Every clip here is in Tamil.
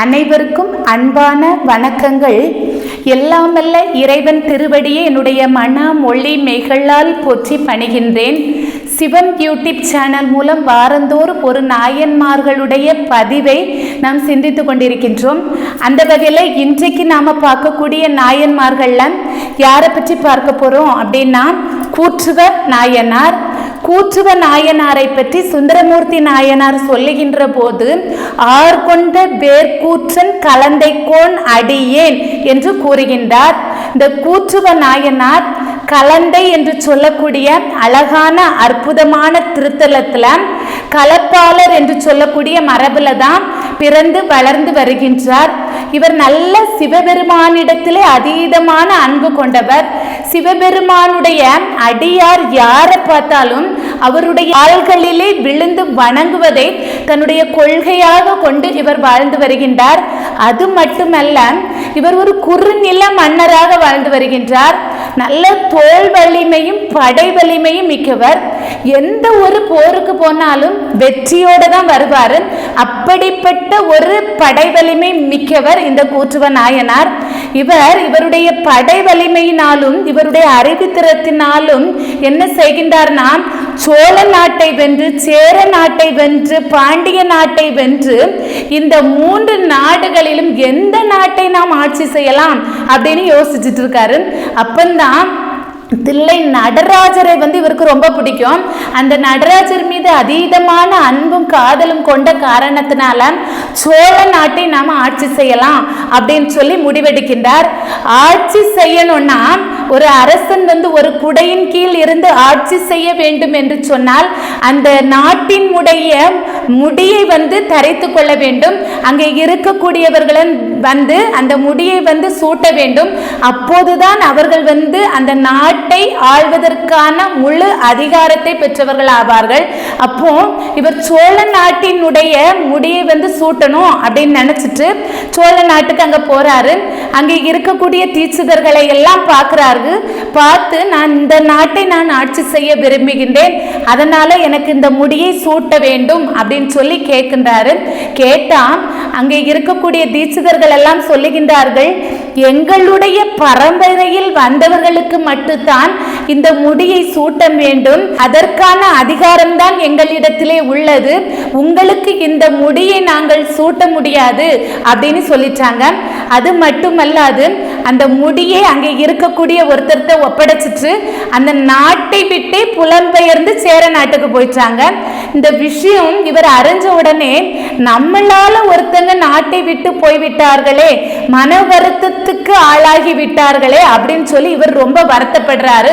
அனைவருக்கும் அன்பான வணக்கங்கள். எல்லாமல்ல இறைவன் திருவடியே என்னுடைய மனம் மொழி மெய்களால் போற்றி பணிகின்றேன். சிவம் யூடியூப் சேனல் மூலம் வாரந்தோறும் ஒரு நாயன்மார்களுடைய பதிவை நாம் சிந்தித்து கொண்டிருக்கின்றோம். அந்த வகையில் இன்றைக்கு நாம் பார்க்கக்கூடிய நாயன்மார்கள்லாம் யாரை பற்றி பார்க்க போகிறோம் அப்படின்னா கூற்றுவ நாயனார் கூற்றுவ நாயனாரை பற்றி சுந்தரமூர்த்தி நாயனார் சொல்லுகின்ற போது ஆர்கொண்ட வேர்க்கூற்றன் கலந்தைக்கோன் அடியேன் என்று கூறுகின்றார். இந்த கூற்றுவ நாயனார் கலந்தை என்று சொல்லக்கூடிய அழகான அற்புதமான திருத்தலத்தில் கலப்பாளர் என்று சொல்லக்கூடிய மரபில் தான் பிறந்து வளர்ந்து வருகின்றார். இவர் நல்ல சிவபெருமானிடத்திலே அதீதமான அன்பு கொண்டவர். சிவபெருமானுடைய அடியார் யாரை பார்த்தாலும் அவருடைய ஆள்களிலே விழுந்து வணங்குவதை தன்னுடைய கொள்கையாக கொண்டு இவர் வாழ்ந்து வருகின்றார். அது மட்டுமல்ல இவர் ஒரு குறுநில மன்னராக வாழ்ந்து வருகின்றார். நல்ல தோல் வலிமையும் படை வலிமையும் மிக்கவர். எந்த ஒரு போருக்கு போனாலும் வெற்றியோட தான் வருவார். அப்படிப்பட்ட ஒரு படை வலிமை மிக்கவர் இந்த கூற்றுவ நாயனார். இவர் இவருடைய படை வலிமையினாலும் இவருடைய அறிவுத்திறத்தினாலும் என்ன செய்கின்றார்னா சோழ நாட்டை வென்று சேர நாட்டை வென்று பாண்டிய நாட்டை வென்று இந்த மூன்று நாடுகளிலும் எந்த நாட்டை நாம் ஆட்சி செய்யலாம் அப்படின்னு யோசிச்சுட்டு இருக்காரு. அப்பந்தான் தில்லை நடராஜரை வந்து இவருக்கு ரொம்ப பிடிக்கும். அந்த நடராஜர் மீது அதீதமான அன்பும் காதலும் கொண்ட காரணத்தினால சோழ நாட்டை நாம் ஆட்சி செய்யலாம் அப்படின்னு சொல்லி முடிவெடுக்கின்றார். ஆட்சி செய்யணும்னா ஒரு அரசன் வந்து ஒரு குடையின் கீழ் இருந்து ஆட்சி செய்ய வேண்டும் என்று சொன்னால் அந்த நாட்டின் உடைய முடியை வந்து தரைத்து கொள்ள வேண்டும். அங்கே இருக்கக்கூடியவர்களும் வந்து அந்த முடியை வந்து சூட்ட வேண்டும். அப்போதுதான் அவர்கள் வந்து அந்த நாட் ஆள்வதற்கான முழு அதிகாரத்தை பெற்றவர்கள் ஆவார்கள் அப்போ இவர் சோழ நாட்டினுடைய முடியை வந்து சூட்டணும் அப்படின்னு நினைச்சிட்டு சோழ நாட்டுக்கு அங்க போறாரு. அங்கே இருக்கக்கூடிய தீட்சிதர்களை எல்லாம் பார்க்கிறார்கள். பார்த்து நான் இந்த நாட்டை நான் ஆட்சி செய்ய விரும்புகின்றேன். அதனால எனக்கு இந்த முடியை சூட்ட வேண்டும் அப்படின்னு சொல்லி கேட்கின்றாரு. கேட்டா அங்கே இருக்கக்கூடிய தீட்சிதர்கள் எல்லாம் சொல்லுகின்றார்கள் எங்களுடைய பரம்பரையில் வந்தவர்களுக்கு மட்டும்தான் இந்த முடியை சூட்ட வேண்டும். அதற்கான அதிகாரம்தான் எங்களிடத்திலே உள்ளது. உங்களுக்கு இந்த முடியை நாங்கள் சூட்ட முடியாது. அப்படின்னு சொல்லிட்டாங்க. அது மட்டுமல்லாது அந்த முடியை அங்கே இருக்கக்கூடிய ஒருத்தருத்த ஒப்படைச்சிட்டு அந்த நாட்டை விட்டே புலம்பெயர்ந்து சேர நாட்டுக்கு போயிட்டாங்க. இந்த விஷயம் இவர் அறிஞ்ச உடனே நம்மளால ஒருத்தங்க நாட்டை விட்டு போய்விட்டார்களே மன வருத்தத்துக்கு ஆளாகி விட்டார்களே அப்படின்னு சொல்லி இவர் ரொம்ப வருத்தப்படுறாரு.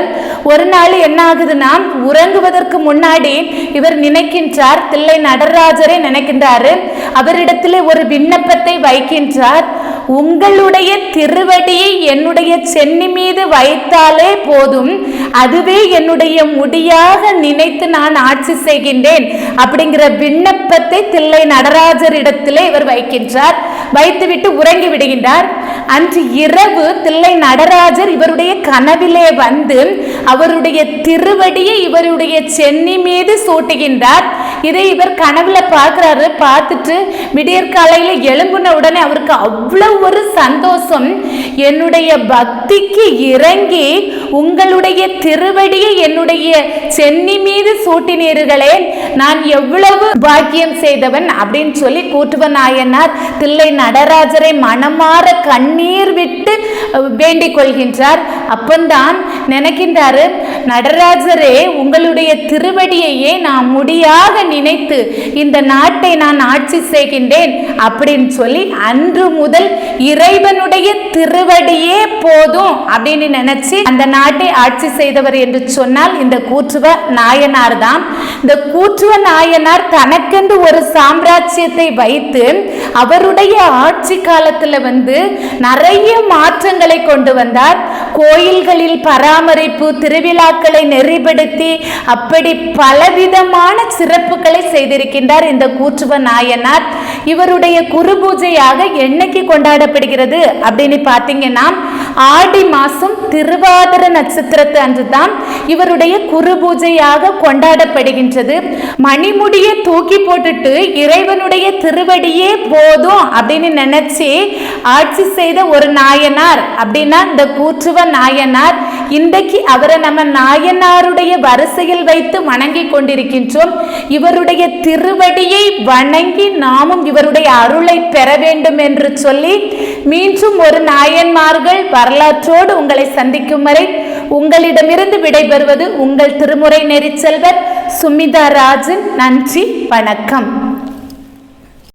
ஒரு நாள் என்ன ஆகுதுன்னா உறங்குவதற்கு முன்னாடி இவர் நினைக்கின்றார் தில்லை நடராஜரை நினைக்கின்றாரு. அவரிடத்திலே ஒரு விண்ணப்பத்தை வைக்கின்றார். உங்களுடைய திருவடியை என்னுடைய சென்னி மீது வைத்தாலே போதும். அதுவே என்னுடைய முடியாக நினைத்து நான் ஆட்சி செய்கின்றேன். அப்படிங்கிற விண்ணப்பத்தை தில்லை நடராஜரிடத்திலே இவர் வைக்கின்றார். வைத்துவிட்டு உறங்கி விடுகின்றார். அன்று இரவு தில்லை நடராஜர் இவருடைய கனவிலே வந்து அவருடைய திருவடியை இவருடைய சென்னி மீது சூட்டுகின்றார். இதை இவர் கனவுல பார்க்கிறாரு. பார்த்துட்டு விடியற்காலையில எழும்புன உடனே அவருக்கு அவ்வளவு ஒரு சந்தோஷம். என்னுடைய பக்திக்கு இறங்கி உங்களுடைய திருவடியை என்னுடைய சென்னி மீது சூட்டினீர்களே நான் எவ்வளவு பாக்கியம் செய்தவன் அப்படின்னு சொல்லி கூட்டுவ நாயனார் தில்லை நடராஜரை மனமாற கண்ணீர் விட்டு வேண்டிக் கொள்கின்றார். அப்பந்தான் நினைக்கின்றாரு நடராஜரே உங்களுடைய திருவடியையே நான் முடியாக நினைத்து இந்த நாட்டை நான் ஆட்சி செய்கின்றேன் அப்படின்னு சொல்லி அன்று முதல் இறைவனுடைய திருவடியே போதும் அப்படின்னு நினைச்சு அந்த நாட்டை ஆட்சி செய்தவர் என்று சொன்னால் இந்த கூற்றுவ நாயனார் தான். இந்த கூற்றுவ நாயனார் தனக்கென்று ஒரு சாம்ராஜ்யத்தை வைத்து அவருடைய ஆட்சி காலத்துல வந்து நிறைய மாற்றங்களை கொண்டு வந்தார். கோயில்களில் பராமரிப்பு திருவிழாக்களை நெறிப்படுத்தி அப்படி பலவிதமான சிறப்புகளை செய்திருக்கின்றார் இந்த கூற்றுவ நாயனார். இவருடைய குரு பூஜையாக என்னைக்கு கொண்டாடப்படுகிறது அப்படின்னு பார்த்தீங்கன்னா ஆடி மாதம் திருவாதிர நட்சத்திரத்து அன்று தான் இவருடைய குரு பூஜையாக கொண்டாடப்படுகின்றது. மணிமுடியை தூக்கி போட்டுட்டு இறைவனுடைய திருவடியே போதும் அப்படின்னு நினைச்சு ஆட்சி செய்த ஒரு நாயனார். அப்படின்னா இந்த கூற்றுவ நாயனார் இன்றைக்கு அவரை நம்ம நாயனாருடைய வரிசையில் வைத்து வணங்கி கொண்டிருக்கின்றோம். இவருடைய திருவடியை வணங்கி நாமும் இவருடைய அருளை பெற வேண்டும் என்று சொல்லி மீண்டும் ஒரு நாயன்மார்கள் வரலாற்றோடு உங்களை சந்திக்கும் வரை உங்களிடமிருந்து விடைபெறுவது உங்கள் திருமுறை நெறிச்செல்வர் சுமிதா ராஜன் நன்றி வணக்கம்.